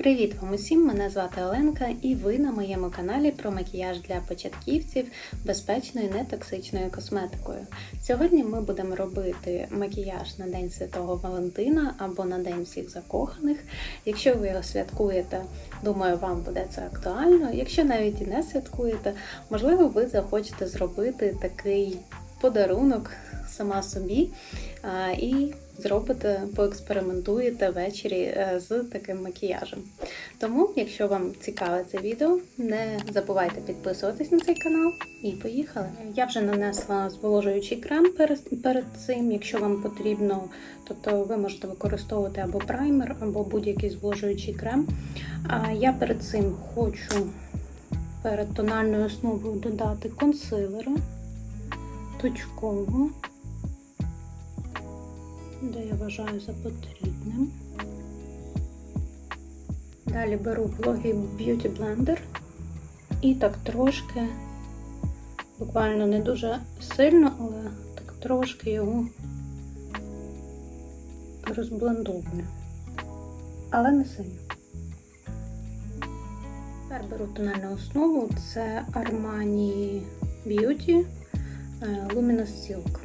Привіт вам усім! Мене звати Оленка і ви на моєму каналі про макіяж для початківців безпечною нетоксичною косметикою. Сьогодні ми будемо робити макіяж на День Святого Валентина або на День всіх закоханих. Якщо ви його святкуєте, думаю, вам буде це актуально. Якщо навіть і не святкуєте, можливо, ви захочете зробити такий подарунок сама собі і зробите, поекспериментуєте ввечері е, з таким макіяжем. Тому, якщо вам цікаве це відео, не забувайте підписуватись на цей канал і поїхали. Я вже нанесла зволожуючий крем перед, цим, якщо вам потрібно, тобто ви можете використовувати або праймер, або будь-який зволожуючий крем. А я перед цим хочу перед тональною основою додати консилера точково де я вважаю за потрібним. Далі беру вологий Beauty Blender і так трошки, буквально не дуже сильно, але так трошки його розблендовую. Але не сильно. Тепер беру тональну основу, це Armani Beauty Luminous Silk.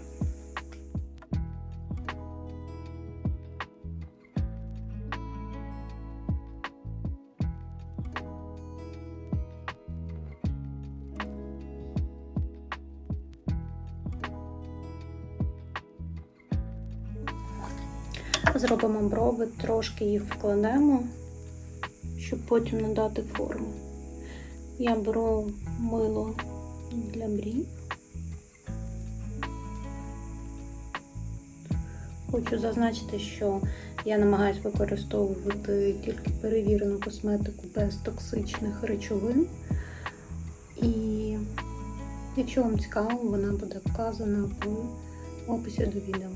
Зробимо брови, трошки їх вкладемо, щоб потім надати форму. Я беру мило для брів. Хочу зазначити, що я намагаюся використовувати тільки перевірену косметику без токсичних речовин. І якщо вам цікаво, вона буде вказана в описі до відео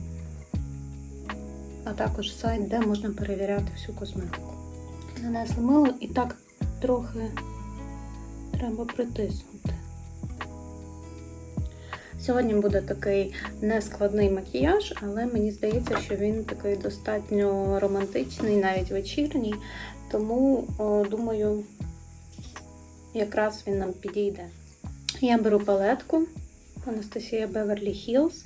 а також сайт, де можна перевіряти всю косметику. Нанесли мило і так трохи треба притиснути. Сьогодні буде такий нескладний макіяж, але мені здається, що він такий достатньо романтичний, навіть вечірній, тому, о, думаю, якраз він нам підійде. Я беру палетку Анастасія Beverly Hills,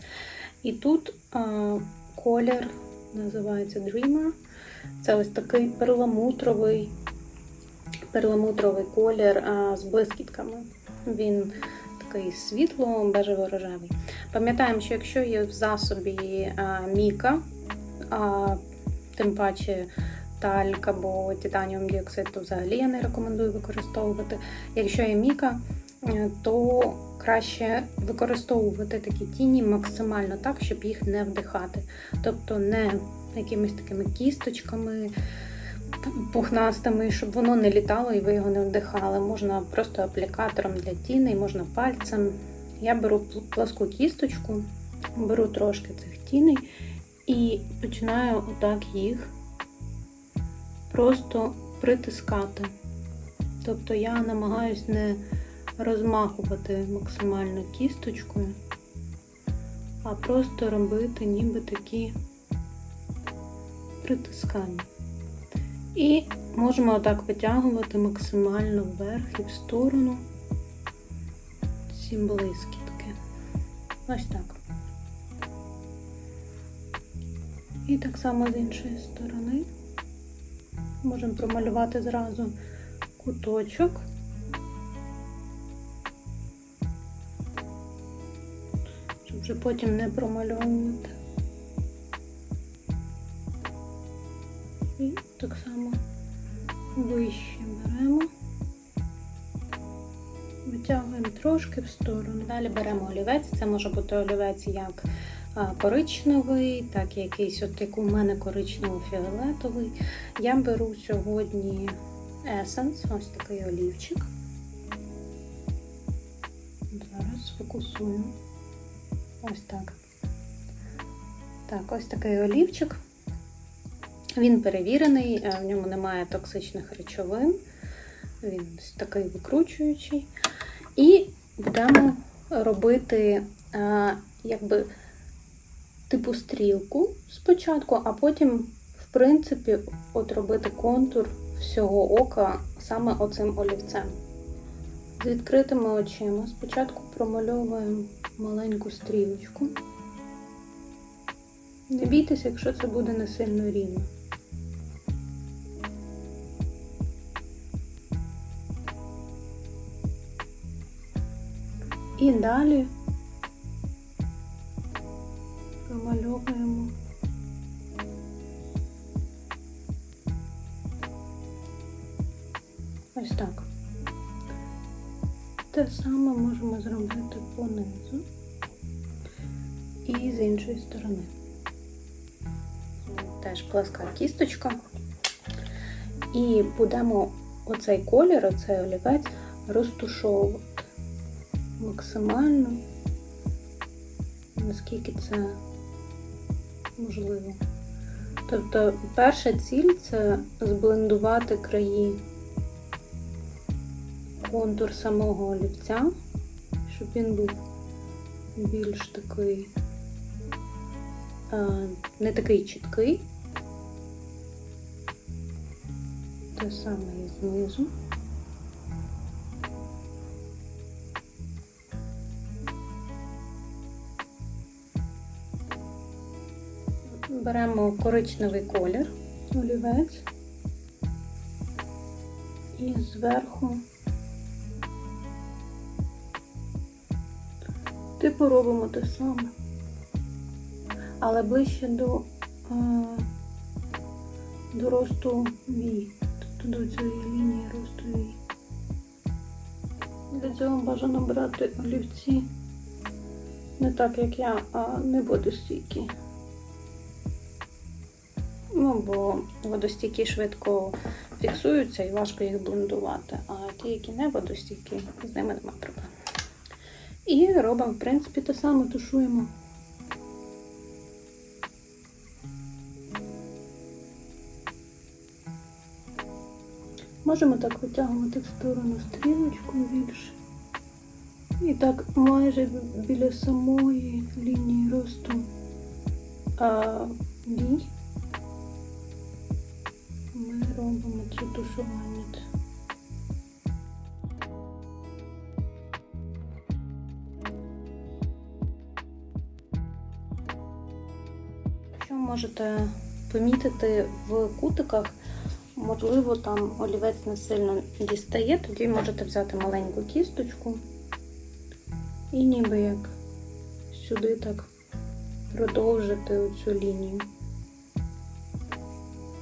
і тут о, колір називається Dreamer. Це ось такий перламутровий перламутровий колір а, з блискітками. Він такий світло бежево рожевий Пам'ятаємо, що якщо є в засобі а, міка, а, тим паче тальк або титаніум діоксид, то взагалі я не рекомендую використовувати. Якщо є міка, е, то краще використовувати такі тіні максимально так, щоб їх не вдихати. Тобто не якимись такими кісточками пухнастими, щоб воно не літало і ви його не вдихали. Можна просто аплікатором для тіней, можна пальцем. Я беру пласку кісточку, беру трошки цих тіней і починаю отак їх просто притискати. Тобто я намагаюсь не розмахувати максимально кісточкою, а просто робити ніби такі притискання. І можемо отак витягувати максимально вверх і в сторону ці блискітки. Ось так. І так само з іншої сторони можемо промалювати зразу куточок. Вже потім не промальовувати. І так само вище беремо, витягуємо трошки в сторону. Далі беремо олівець, це може бути олівець як коричневий, так і якийсь, от як у мене коричнево-фіолетовий. Я беру сьогодні Essence, ось такий олівчик. Зараз фокусую. Ось так. Так, ось такий олівчик. Він перевірений, е, в ньому немає токсичних речовин. Він ось такий викручуючий. І будемо робити, е, якби, типу стрілку спочатку, а потім, в принципі, от робити контур всього ока саме оцим олівцем. З відкритими очима спочатку промальовуємо маленьку стрілочку. Не бійтеся, якщо це буде не сильно рівно. І далі промальовуємо ось так. Те саме можемо зробити понизу і з іншої сторони. Теж пласка кісточка. І будемо оцей колір, оцей олівець розтушовувати максимально, наскільки це можливо. Тобто перша ціль це зблендувати краї контур самого олівця, щоб він був більш такий, не такий чіткий. Те саме і знизу. Беремо коричневий колір, олівець і зверху типу робимо те саме, але ближче до, е, до росту вій, тобто до цієї лінії росту вій. Для цього бажано брати олівці не так, як я, а не водостійкі. Ну, бо водостійкі швидко фіксуються і важко їх блендувати. А ті, які не водостійкі, з ними немає проблем. І робимо, в принципі, те саме тушуємо. Можемо так витягувати в сторону стрілочку більше. І так майже біля самої лінії росту а, вій ми робимо це тушування. Можете помітити в кутиках, можливо, там олівець не сильно дістає, тоді можете взяти маленьку кісточку і ніби як сюди так продовжити оцю лінію.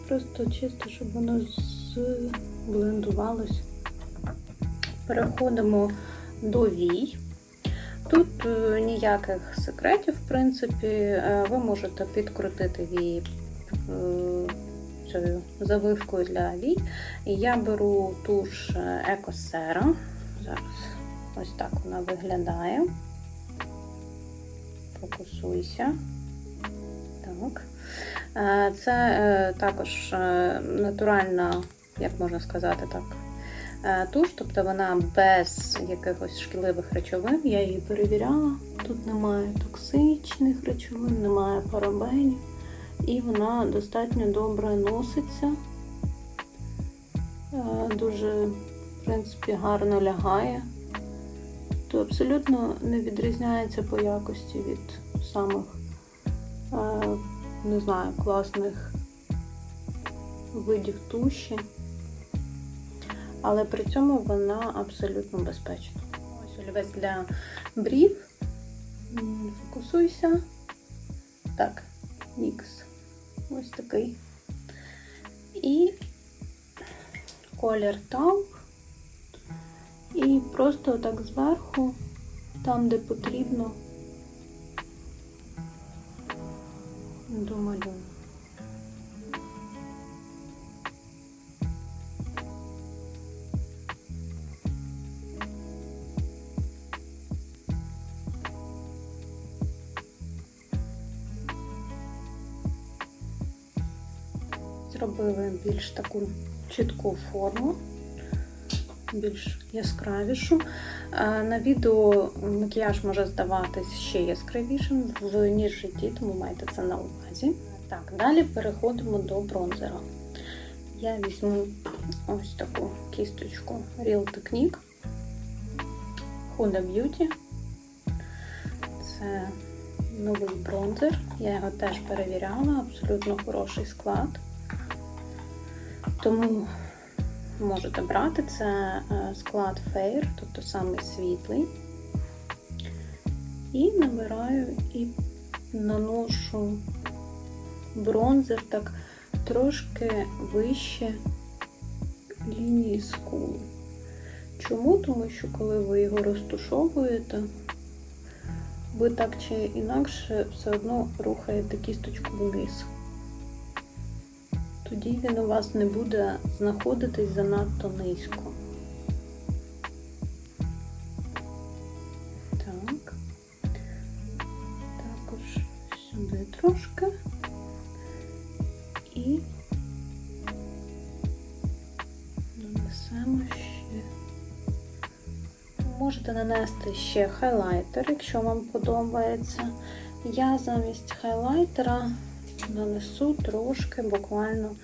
Просто чисто, щоб воно зблендувалось. Переходимо до вій. Тут е, ніяких секретів, в принципі, Е, ви можете підкрутити вії е, цією завивкою для вій. Я беру туш Екосера. Зараз ось так вона виглядає. Фокусуйся. Так. Це також натуральна, як можна сказати так, туш, тобто вона без якихось шкідливих речовин. Я її перевіряла. Тут немає токсичних речовин, немає парабенів, і вона достатньо добре носиться, Е, дуже, в принципі, гарно лягає. Тобто абсолютно не відрізняється по якості від самих, е, не знаю, класних видів туші, але при цьому вона абсолютно безпечна. Ось олівець для брів. Фокусуйся. Так, Нікс. Ось такий. І колір тауп. І просто так зверху, там, де потрібно, домалюю. Зробили більш таку чітку форму більш яскравішу. На відео макіяж може здаватись ще яскравішим, в ніж житті, тому майте це на увазі. Так, далі переходимо до бронзера. Я візьму ось таку кісточку Real Technique Huda Beauty. Це новий бронзер. Я його теж перевіряла, абсолютно хороший склад. Тому можете брати це е, склад Fair, тобто саме світлий. І набираю і наношу бронзер так трошки вище лінії скул. Чому? Тому що коли ви його розтушовуєте, ви так чи інакше все одно рухаєте кісточку вниз. Тоді він у вас не буде знаходитись занадто низько. Так. Також сюди трошки. І нанесемо ще. Можете нанести ще хайлайтер, якщо вам подобається. Я замість хайлайтера нанесу трошки, буквально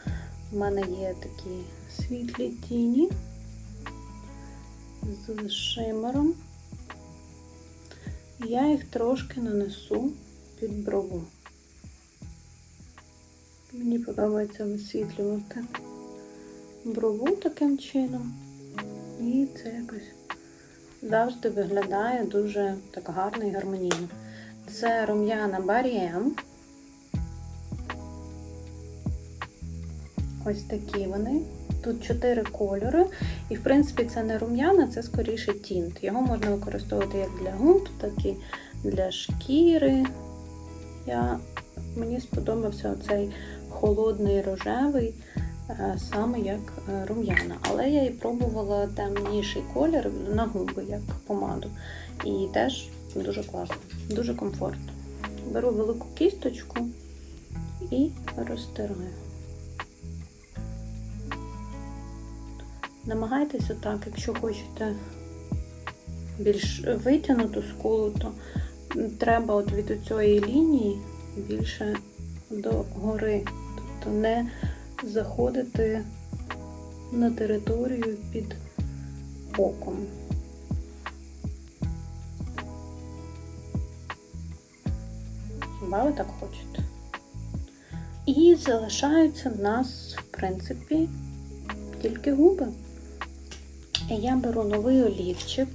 в мене є такі світлі тіні з шимером. Я їх трошки нанесу під брову. Мені подобається висвітлювати брову таким чином. І це якось завжди виглядає дуже так гарно і гармонійно. Це рум'яна Bariem. Ось такі вони. Тут чотири кольори. І, в принципі, це не рум'яна, це скоріше тінт. Його можна використовувати як для губ, так і для шкіри. Я, Мені сподобався оцей холодний рожевий, е, саме як е, рум'яна. Але я і пробувала темніший колір на губи, як помаду. І теж дуже класно, дуже комфортно. Беру велику кісточку і розтираю. Намагайтеся так, якщо хочете більш витягнуту скулу, то треба от від цієї лінії більше до гори. Тобто не заходити на територію під оком. Хіба ви так хочете? І залишаються в нас, в принципі, тільки губи. Я беру новий олівчик.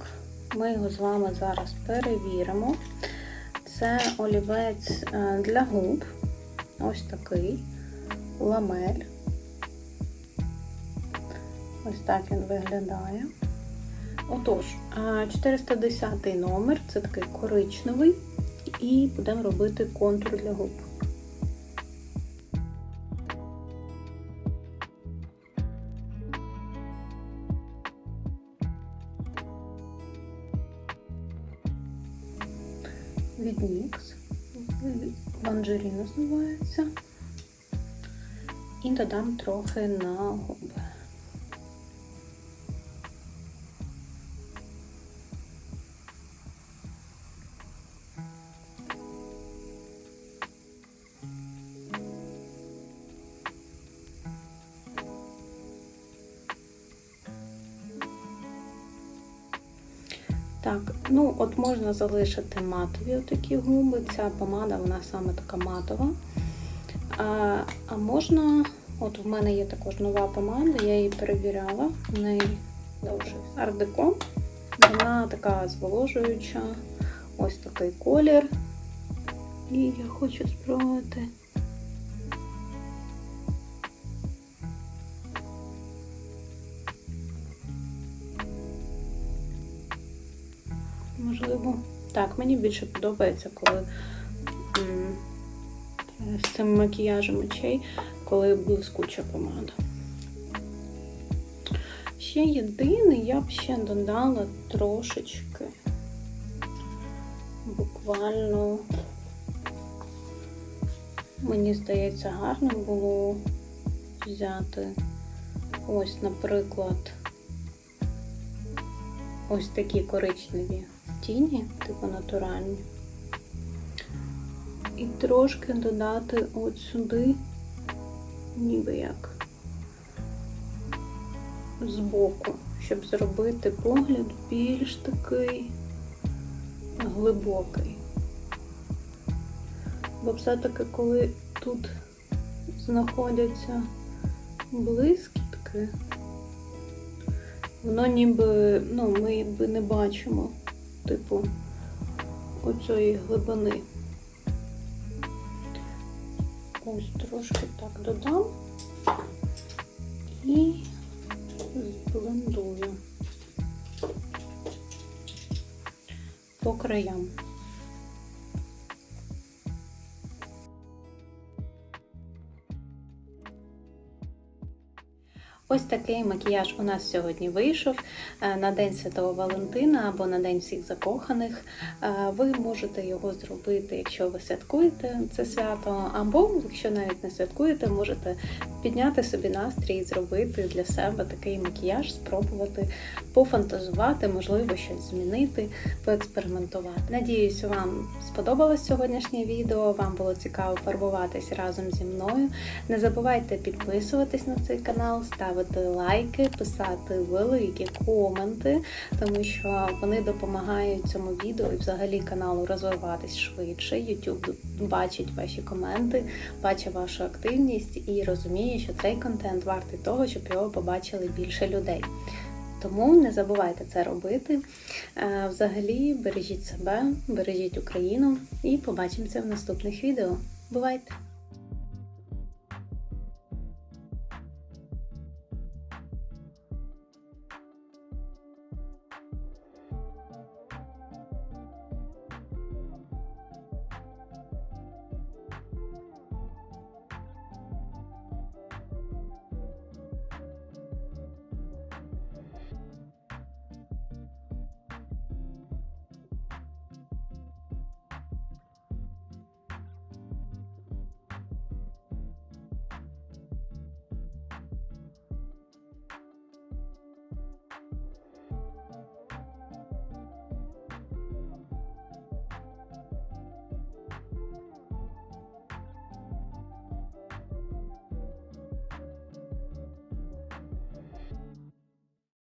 Ми його з вами зараз перевіримо. Це олівець е, для губ. Ось такий ламель. Ось так він виглядає. Отож, 410 номер це такий коричневий, і будемо робити контур для губ. Називається. І додам трохи на губи. Так, ну от можна залишити матові отакі губи. Ця помада, вона саме така матова. А а можна, от в мене є також нова помада, я її перевіряла, в неї довше ардеко. Вона така зволожуюча, ось такий колір. І я хочу спробувати. Можливо. Так, мені більше подобається, коли з цим макіяжем очей, коли блискуча помада. Ще єдине, я б ще додала трошечки, буквально, мені здається, гарно було взяти ось, наприклад, ось такі коричневі тіні, типу натуральні. І трошки додати от сюди, ніби як збоку, щоб зробити погляд більш такий глибокий. Бо все-таки, коли тут знаходяться блискітки, воно ніби, ну, ми якби не бачимо, типу, оцієї глибини. Ось трошки так додам і зблендую по краям. Ось такий макіяж у нас сьогодні вийшов е, на День Святого Валентина або на День всіх закоханих. Е, Ви можете його зробити, якщо ви святкуєте це свято, або якщо навіть не святкуєте, можете підняти собі настрій і зробити для себе такий макіяж, спробувати пофантазувати, можливо, щось змінити, поекспериментувати. Надіюсь, вам сподобалось сьогоднішнє відео. Вам було цікаво фарбуватись разом зі мною. Не забувайте підписуватись на цей канал, ставити лайки, писати великі коменти, тому що вони допомагають цьому відео і взагалі каналу розвиватись швидше. YouTube бачить ваші коменти, бачить вашу активність і розуміє, що цей контент вартий того, щоб його побачили більше людей. Тому не забувайте це робити. Е, Взагалі, бережіть себе, бережіть Україну і побачимося в наступних відео. Бувайте!